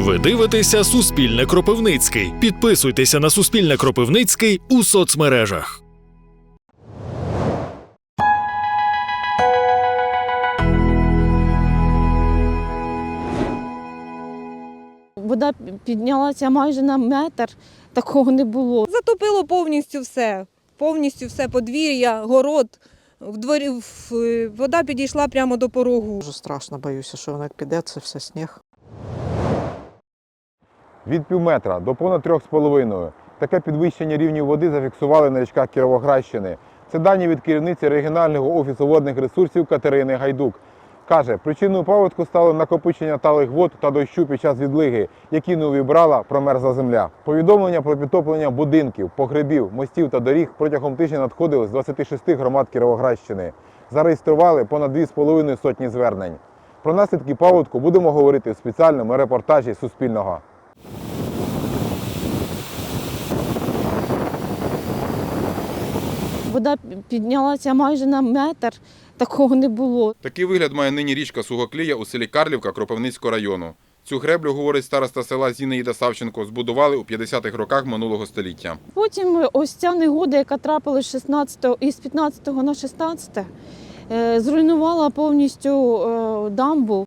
Ви дивитеся Суспільне Кропивницький. Підписуйтеся на Суспільне Кропивницький у соцмережах. Вода піднялася майже на метр, такого не було. Затопило повністю все. Повністю все подвір'я, город. В дворі в- е, вода підійшла прямо до порогу. Дуже страшно боюся, що воно як піде, це все сніг. Від півметра до понад трьох з половиною. Таке підвищення рівнів води зафіксували на річках Кіровоградщини. Це дані від керівниці регіонального офісу водних ресурсів Катерини Гайдук. Каже, причиною паводку стало накопичення талих вод та дощу під час відлиги, які не увібрала промерзла земля. Повідомлення про підтоплення будинків, погребів, мостів та доріг протягом тижня надходили з 26 громад Кіровоградщини. Зареєстрували понад 2,5 сотні звернень. Про наслідки паводку будемо говорити в спеціальному репортажі Суспільного. Вода піднялася майже на метр, такого не було. Такий вигляд має нині річка Сугоклія у селі Карлівка Кропивницького району. Цю греблю, говорить староста села Зінаїда Савченко, збудували у 50-х роках минулого століття. Потім ось ця негода, яка трапилась 16 із 15 на 16, е, зруйнувала повністю е, дамбу.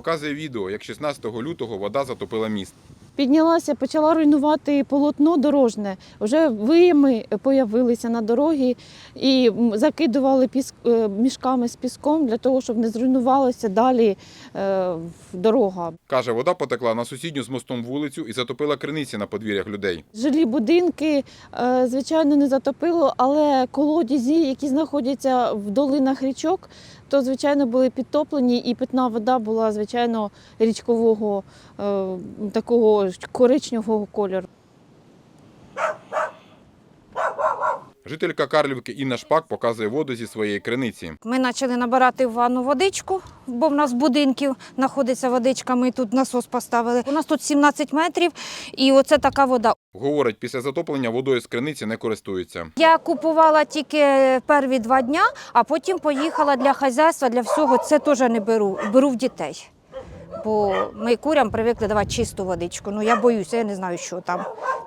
Показує відео, як 16 лютого вода затопила міст. Піднялася, почала руйнувати полотно дорожне. Вже виями появилися на дорогі і закидували піск, е, мішками з піском для того, щоб не зруйнувалася далі е, дорога. Каже, вода потекла на сусідню з мостом вулицю і затопила криниці на подвір'ях людей. Жилі будинки, е, звичайно, не затопило, але колодязі, які знаходяться в долинах річок, то звичайно були підтоплені, і питна вода була звичайно річкового е, такого коричневого кольору. Жителька Карлівки Інна Шпак показує воду зі своєї криниці. Ми почали набирати в ванну водичку, бо в нас будинків знаходиться водичка. Ми тут насос поставили. У нас тут 17 метрів, і оце така вода. Говорить, після затоплення водою з криниці не користуються. Я купувала тільки перві два дня, а потім поїхала для хазяйства, для всього. Це теж не беру. Беру в дітей. Бо ми курям привикли давати чисту водичку. Ну я боюся, я не знаю, що там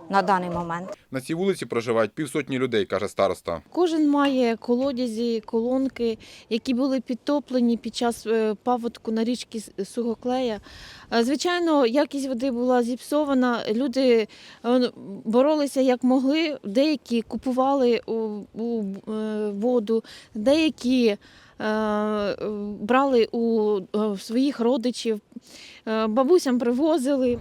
на даний момент. На цій вулиці проживають півсотні людей, каже староста. Кожен має колодязі, колонки, які були підтоплені під час е, паводку на річці Сугоклея. Е, Звичайно, якість води була зіпсована. Люди е, боролися як могли. Деякі купували воду, деякі брали у е, своїх родичів, е, бабусям привозили.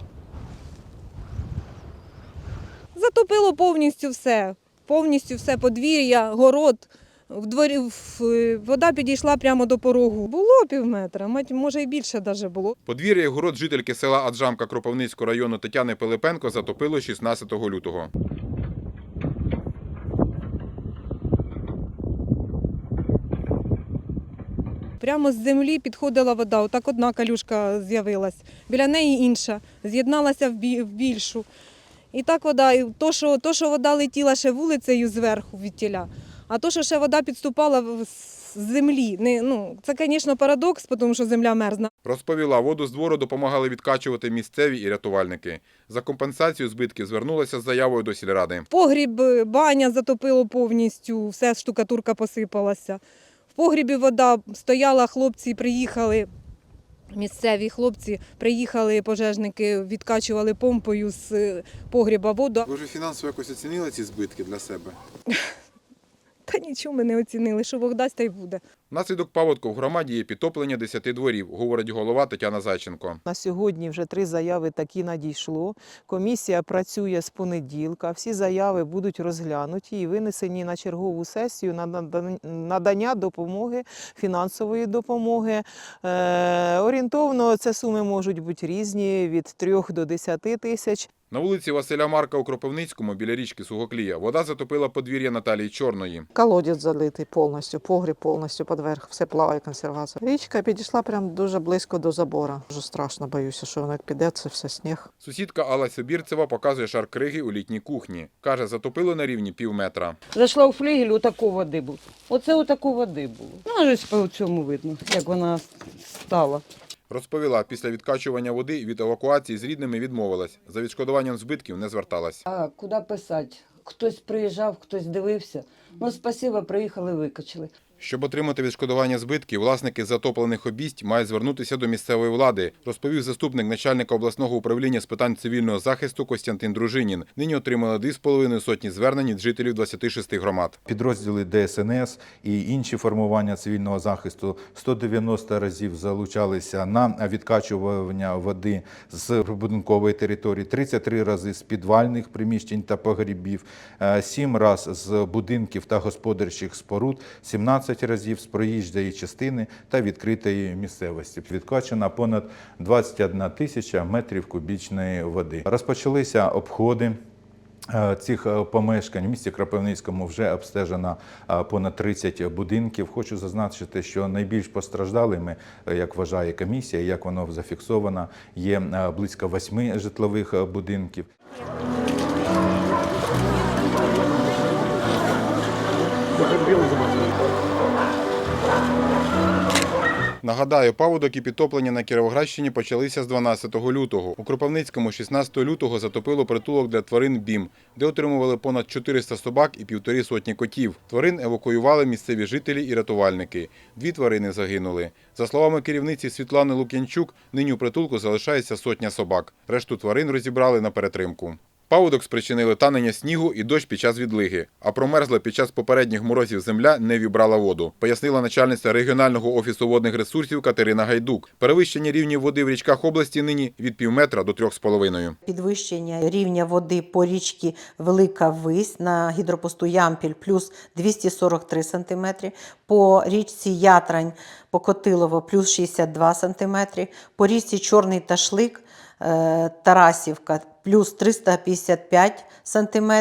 Затопило повністю все. Повністю все подвір'я, город. В дворі в- е, вода підійшла прямо до порогу. Було пів метра, мать- може і більше навіть було. Подвір'я і город жительки села Аджамка Кропивницького району Тетяни Пилипенко затопило 16 лютого. Прямо з землі підходила вода. Отак одна калюшка з'явилась. Біля неї інша. З'єдналася в більшу. І так вода, і то, що, то, що вода летіла ще вулицею зверху від тіля, а то, що ще вода підступала з землі. Не, ну, це, звісно, парадокс, тому що земля мерзна. Розповіла, воду з двору допомагали відкачувати місцеві і рятувальники. За компенсацію збитків звернулася з заявою до сільради. Погріб, баня затопило повністю, все штукатурка посипалася. В погрібі вода стояла, хлопці приїхали. Місцеві хлопці приїхали, пожежники відкачували помпою з е, погріба воду. Ви вже фінансово якось оцінили ці збитки для себе? Та нічого ми не оцінили, що Бог дасть, та й буде. Внаслідок паводку в громаді є підтоплення 10 дворів, говорить голова Тетяна Зайченко. На сьогодні вже три заяви такі надійшло. Комісія працює з понеділка. Всі заяви будуть розглянуті і винесені на чергову сесію на надання допомоги, фінансової допомоги. Е, орієнтовно це суми можуть бути різні від 3 до 10 тисяч. На вулиці Василя Марка у Кропивницькому біля річки Сугоклія вода затопила подвір'я Наталії Чорної. Колодязь залитий повністю, погріб повністю під вверх, все плаває консервація. Річка підійшла прям дуже близько до забора. Дуже страшно боюся, що воно як піде, це все сніг. Сусідка Алла Собірцева показує шар криги у літній кухні. Каже, затопило на рівні пів метра. Зайшла у флігель, отако води було. Оце отако води було. Ну, ось по цьому видно, як вона стала. Розповіла, після відкачування води від евакуації з рідними відмовилась. За відшкодуванням збитків не зверталась. А куди писати? Хтось приїжджав, хтось дивився. Ну, спасибо, приїхали, викачали. Щоб отримати відшкодування збитків, власники затоплених обість мають звернутися до місцевої влади, розповів заступник начальника обласного управління з питань цивільного захисту Костянтин Дружинін. Нині отримали 2,5 сотні звернень від жителів 26 громад. Підрозділи ДСНС і інші формування цивільного захисту 190 разів залучалися на відкачування води з прибудинкової території, 33 рази з підвальних приміщень та погрібів, 7 разів з будинків та господарчих споруд, 17 разів з проїжджої частини та відкритої місцевості. Відкачено понад 21 тисяча метрів кубічної води. Розпочалися обходи. Е, Цих е, помешкань в місті Кропивницькому вже обстежено е, понад 30 будинків. Хочу зазначити, що найбільш постраждалими, як вважає комісія, як воно зафіксовано, є близько восьми житлових е, будинків. Нагадаю, паводок і підтоплення на Кіровоградщині почалися з 12 лютого. У Кропивницькому 16 лютого затопило притулок для тварин БІМ, де отримували понад 400 собак і півтори сотні котів. Тварин евакуювали місцеві жителі і рятувальники. Дві тварини загинули. За словами керівниці Світлани Лук'янчук, нині у притулку залишається сотня собак. Решту тварин розібрали на перетримку. Паводок спричинили танення снігу і дощ під час відлиги. А промерзла під час попередніх морозів земля не вібрала воду, пояснила начальниця регіонального офісу водних ресурсів Катерина Гайдук. Перевищення рівнів води в річках області нині від півметра до трьох з половиною. Підвищення рівня води по річці Велика Вись на гідропосту Ямпіль плюс 243 см, по річці Ятрань Покотилово плюс 62 см, по річці Чорний Ташлик е, Тарасівка плюс 355 см,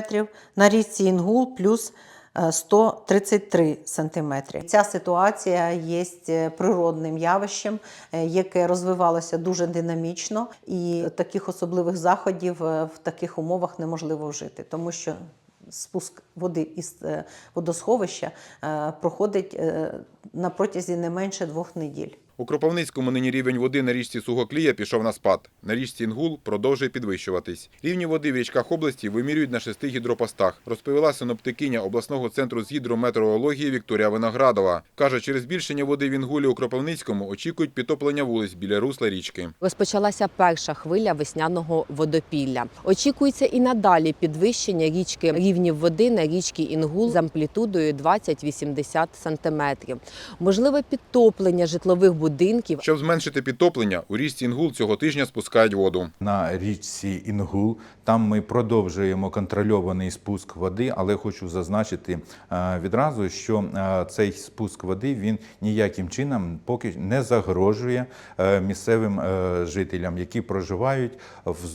на річці Інгул плюс е, 133 см. Ця ситуація є е, природним явищем, е, яке розвивалося дуже динамічно, і таких особливих заходів е, в таких умовах неможливо вжити, тому що спуск води із е, водосховища е, проходить е, на протязі не менше двох неділь. У Кропивницькому нині рівень води на річці Сугоклія пішов на спад. На річці Інгул продовжує підвищуватись. Рівні води в річках області вимірюють на шести гідропостах, розповіла синоптикиня обласного центру з гідрометеорології Вікторія Виноградова. Каже, через збільшення води в Інгулі у Кропивницькому очікують підтоплення вулиць біля русла річки. Розпочалася перша хвиля весняного водопілля. Очікується і надалі підвищення річки рівнів води на річці Інгул з амплітудою 20-80 сантиметрів. Можливе підтоплення житлових будинків. Щоб зменшити підтоплення, у річці Інгул цього тижня спускають воду. на річці Інгул. Там ми продовжуємо контрольований спуск води, але хочу зазначити е, відразу, що е, цей спуск води він ніяким чином поки не загрожує е, місцевим жителям, які проживають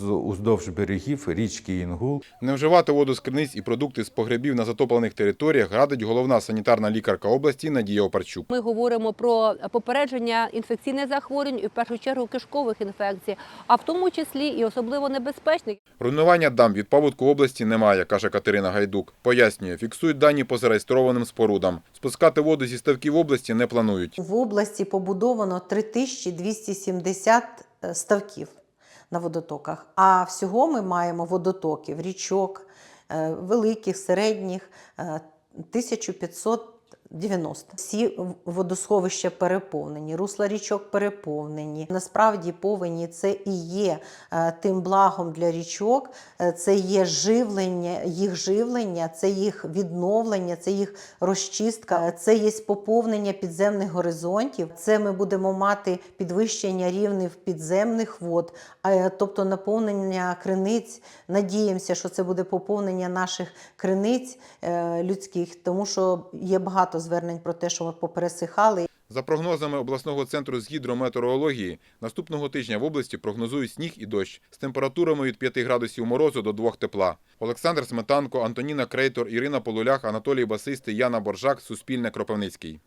уздовж берегів річки Інгул. Не вживати воду з криниць і продукти з погребів на затоплених територіях радить головна санітарна лікарка області Надія Опарчук. Ми говоримо про попередження виникнення інфекційних захворювань і в першу чергу кишкових інфекцій, а в тому числі і особливо небезпечних. Руйнування дам від паводку області немає, каже Катерина Гайдук. Пояснює, фіксують дані по зареєстрованим спорудам. Спускати воду зі ставків області не планують. В області побудовано 3270 е, ставків на водотоках. А всього ми маємо водотоків, річок, е, великих, середніх е, 1500 90. Всі водосховища переповнені, русла річок переповнені. Насправді повені це і є е, тим благом для річок, е, це є живлення, їх живлення, це їх відновлення, це їх розчистка, е, це є поповнення підземних горизонтів. Це ми будемо мати підвищення рівнів підземних вод, тобто наповнення криниць. Надіємося, що це буде поповнення наших криниць людських, тому що є багато багато звернень про те, що ми попересихали. За прогнозами обласного центру з гідрометеорології, наступного тижня в області прогнозують сніг і дощ з температурами від 5 градусів морозу до 2 тепла. Олександр Сметанко, Антоніна Крейтор, Ірина Полулях, Анатолій Басистий, Яна Боржак, Суспільне Кропивницький.